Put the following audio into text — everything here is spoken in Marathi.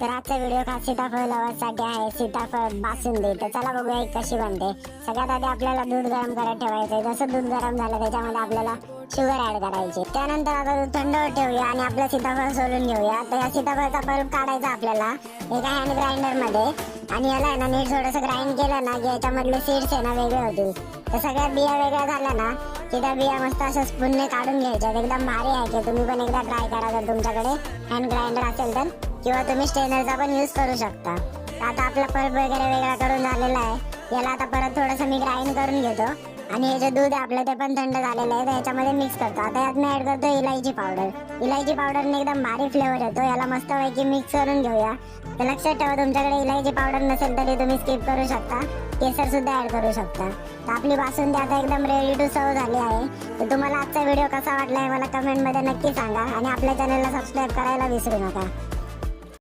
तर आजचा व्हिडिओ का सीताफळ लवासाठी आहे. सीताफळ बासुंदी तर चला बघूया कशी बनते. सगळ्यात आधी आपल्याला दूध गरम करत आहे. जसं दूध गरम झालं त्याच्यामध्ये आपल्याला शुगर ऍड करायची त्यानंतर आता दूध थंड ठेवूया आणि आपलं सीताफळ सोलून घेऊया. तर या सीताफळचा पल्प काढायचा आपल्याला एका हँड ग्राइंडरमध्ये आणि याला आहे ना नीट थोडस ग्राइंड केलं ना की याच्यामधले सीड्स आहे ना वेगळे होतील. तर सगळ्या बिया वेगळ्या झाल्या ना की त्या बिया मस्त असं स्पूनने काढून घ्यायच्या. एकदम भारी आहे की तुम्ही पण एकदा ट्राय करा जर तुमच्याकडे हँड ग्राइंडर असेल तर. किंवा तुम्ही स्ट्रेनरचा पण यूज करू शकता. आता आपला पल्प वगैरे वेगळा करून झालेला आहे. याला आता परत थोडस मी ग्राइंड करून घेतो. आणि हे जे दूध आहे आपलं ते पण थंड झालेलं आहे. तर याच्यामध्ये मिक्स करतो. आता यात मी ऍड करतो इलायची पावडर इलायची पावडरने एकदम भारी फ्लेवर येतो. याला मस्त पैकी मिक्स करून घेऊया. तर लक्षात ठेवा तुमच्याकडे इलायची पावडर नसेल तरी तुम्ही स्किप करू शकता. केसर सुद्धा ऍड करू शकता. तर आपली बासुंदी आता एकदम रेडी टू सर्व झाली आहे. तर तुम्हाला आजचा व्हिडिओ कसा वाटला आहे मला कमेंटमध्ये नक्की सांगा. आणि आपल्या चॅनलला सबस्क्राईब करायला विसरू नका.